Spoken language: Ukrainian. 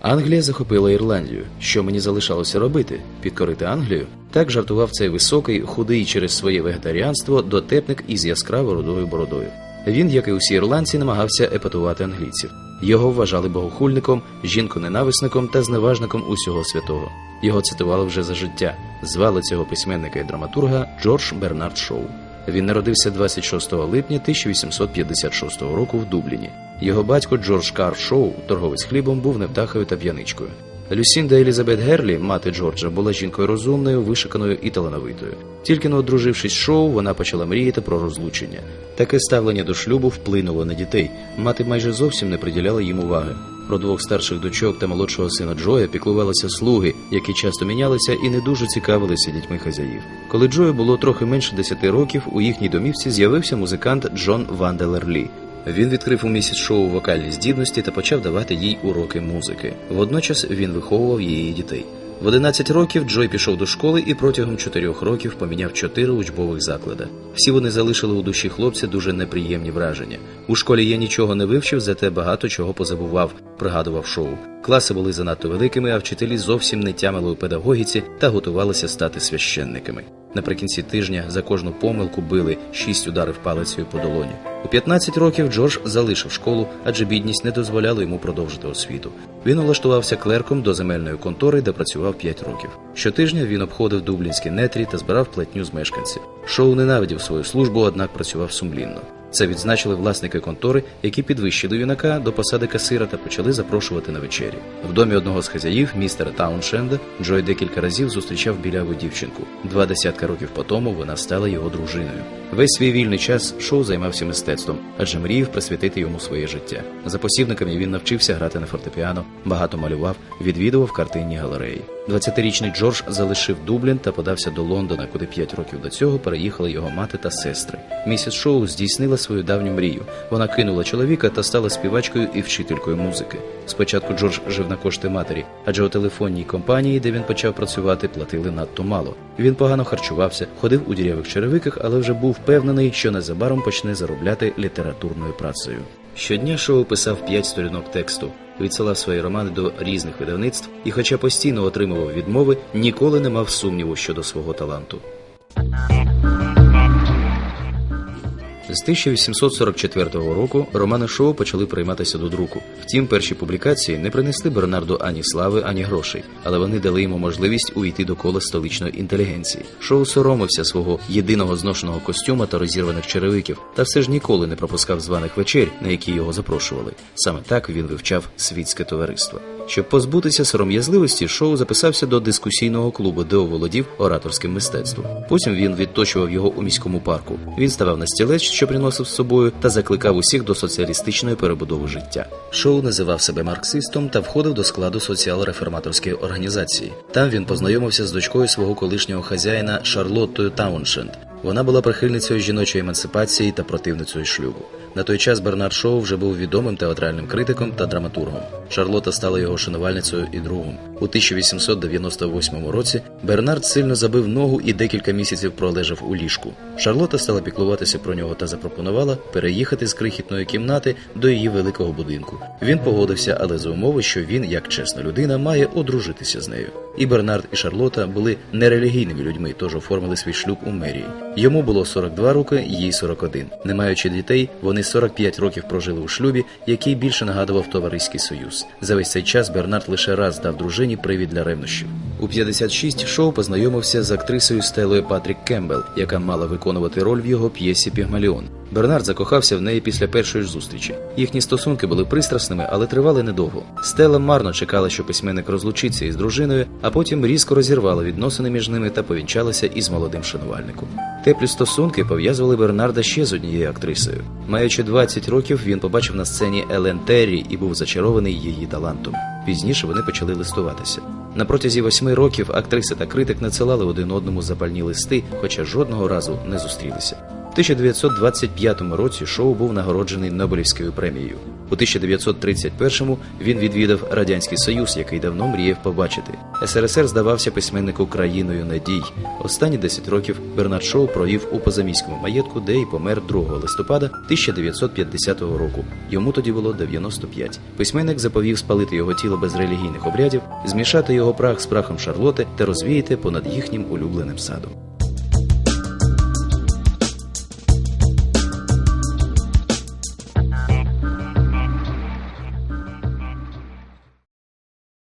Англія захопила Ірландію. Що мені залишалося робити? Підкорити Англію? Так жартував цей високий, худий через своє вегетаріанство дотепник із яскраво рудою бородою. Він, як і усі ірландці, намагався епатувати англійців. Його вважали богохульником, жінконенависником та зневажником усього святого. Його цитували вже за життя. Звали цього письменника і драматурга Джордж Бернард Шоу. Він народився 26 липня 1856 року в Дубліні. Його батько Джордж Кар Шоу, торговець хлібом, був невдахою та п'яничкою. Люсінда Елізабет Герлі, мати Джорджа, була жінкою розумною, вишиканою і талановитою. Тільки но одружившись шоу, вона почала мріяти про розлучення. Таке ставлення до шлюбу вплинуло на дітей. Мати майже зовсім не приділяла їм уваги. Про двох старших дочок та молодшого сина Джоя піклувалися слуги, які часто мінялися і не дуже цікавилися дітьми хазяїв. Коли Джою було трохи менше 10 років, у їхній домівці з'явився музикант Джон Ванделерлі. Він відкрив у місяць шоу вокальні здібності та почав давати їй уроки музики. Водночас він виховував її дітей. В 11 років Джой пішов до школи і протягом 4 років поміняв 4 учбових заклади. Всі вони залишили у душі хлопця дуже неприємні враження. У школі я нічого не вивчив, зате багато чого позабував, пригадував шоу. Класи були занадто великими, а вчителі зовсім не тямили у педагогіці та готувалися стати священниками. Наприкінці тижня за кожну помилку били шість ударів палицею по долоні. У 15 років Джордж залишив школу, адже бідність не дозволяла йому продовжити освіту. Він улаштувався клерком до земельної контори, де працював 5 років. Щотижня він обходив дублінські нетрі та збирав платню з мешканців. Шоу ненавидів свою службу, однак працював сумлінно. Це відзначили власники контори, які підвищили юнака до посади касира та почали запрошувати на вечері. В домі одного з хазяїв, містера Тауншенда, Джой декілька разів зустрічав біляву дівчинку. Два десятка років по тому вона стала його дружиною. Весь свій вільний час шоу займався мистецтвом, адже мріяв присвятити йому своє життя. За посібниками він навчився грати на фортепіано, багато малював, відвідував картинні галереї. 20-річний Джордж залишив Дублін та подався до Лондона, куди 5 років до цього переїхали його мати та сестри. Місіс Шоу здійснила свою давню мрію. Вона кинула чоловіка та стала співачкою і вчителькою музики. Спочатку Джордж жив на кошти матері, адже у телефонній компанії, де він почав працювати, платили надто мало. Він погано харчувався, ходив у дірявих черевиках, але вже був впевнений, що незабаром почне заробляти літературною працею. Щодня шоу писав п'ять сторінок тексту, відсилав свої романи до різних видавництв і, хоча постійно отримував відмови, ніколи не мав сумніву щодо свого таланту. З 1844 року романи шоу почали прийматися до друку. Втім, перші публікації не принесли Бернарду ані слави, ані грошей, але вони дали йому можливість увійти до кола столичної інтелігенції. Шоу соромився свого єдиного зношеного костюма та розірваних черевиків, та все ж ніколи не пропускав званих вечер, на які його запрошували. Саме так він вивчав світське товариство. Щоб позбутися сором'язливості, шоу записався до дискусійного клубу, де оволодів ораторським мистецтвом. Потім він відточував його у міському парку. Він ставав на стілець, що приносив з собою, та закликав усіх до соціалістичної перебудови життя. Шоу називав себе марксистом та входив до складу соціал-реформаторської організації. Там він познайомився з дочкою свого колишнього хазяїна Шарлоттою Тауншенд. Вона була прихильницею жіночої емансипації та противницею шлюбу. На той час Бернард Шоу вже був відомим театральним критиком та драматургом. Шарлота стала його шанувальницею і другом. У 1898 році Бернард сильно забив ногу і декілька місяців пролежав у ліжку. Шарлота стала піклуватися про нього та запропонувала переїхати з крихітної кімнати до її великого будинку. Він погодився, але за умови, що він, як чесна людина, має одружитися з нею. І Бернард і Шарлота були нерелігійними людьми, тож оформили свій шлюб у мерії. Йому було 42 роки, їй 41. Не маючи дітей, вони 45 років прожили у шлюбі, який більше нагадував товариський союз. За весь цей час Бернард лише раз дав дружині привід для ревнощів. У 56 шоу познайомився з актрисою Стелою Патрік Кембел, яка мала виконувати роль в його п'єсі Пігмаліон. Бернард закохався в неї після першої ж зустрічі. Їхні стосунки були пристрасними, але тривали недовго. Стела марно чекала, що письменник розлучиться із дружиною, а потім різко розірвала відносини між ними та повінчалася із молодим шанувальником. Теплі стосунки пов'язували Бернарда ще з однією актрисою. Маючи 20 років, він побачив на сцені Елен Террі і був зачарований її талантом. Пізніше вони почали листуватися. На протязі восьми років актриса та критик надсилали один одному запальні листи, хоча жодного разу не зустрілися. В 1925 році шоу був нагороджений Нобелівською премією. У 1931-му він відвідав Радянський Союз, який давно мріяв побачити. СРСР здавався письменнику країною надій. Останні 10 років Бернард Шоу провів у позаміському маєтку, де й помер 2 листопада 1950 року. Йому тоді було 95. Письменник заповів спалити його тіло без релігійних обрядів, змішати його прах з прахом Шарлоти та розвіяти понад їхнім улюбленим садом.